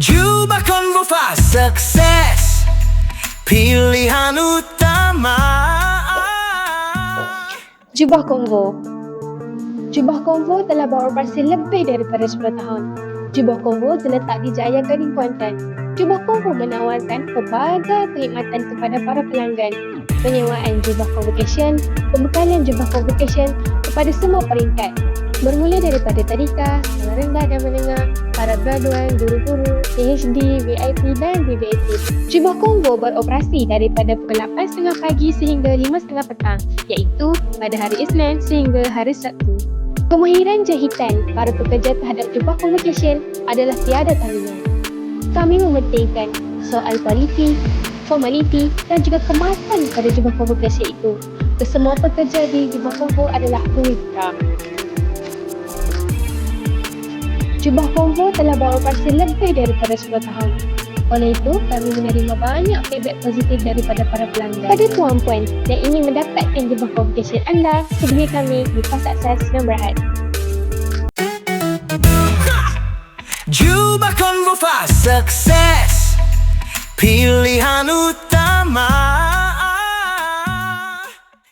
Jubah Convo Fast Sukses Pilihan utama Jubah Konvo Jubah Konvo telah beroperasi lebih daripada 10 tahun. Jubah Konvo terletak di Jaya Gading Kuantan. Jubah Konvo menawarkan pelbagai perkhidmatan kepada para pelanggan. Penyewaan jubah convocation, pembekalan jubah convocation kepada semua peringkat. Bermula daripada tadika, sekolah rendah dan menengah, para graduan, guru-guru, PhD, VIP dan VVIP. Jubah Konvo beroperasi daripada pukul 8.30 pagi sehingga 5.30 petang iaitu pada hari Isnin sehingga hari Sabtu. Kemahiran jahitan para pekerja terhadap jubah convocation adalah tiada tandingan. Kami mementingkan soal kualiti, formaliti dan juga kemasan pada jubah convocation itu. Kesemua pekerja di jubah konvo adalah pemitra. Jubah konvo telah beroperasi lebih daripada 10 tahun. Oleh itu, kami menerima banyak feedback positif daripada para pelanggan. Pada tuan puan yang ingin mendapatkan jubah convocation anda, hubungi kami di Pos Akses nombor Berhad. Jubah Convo Fast Sukses Pilihan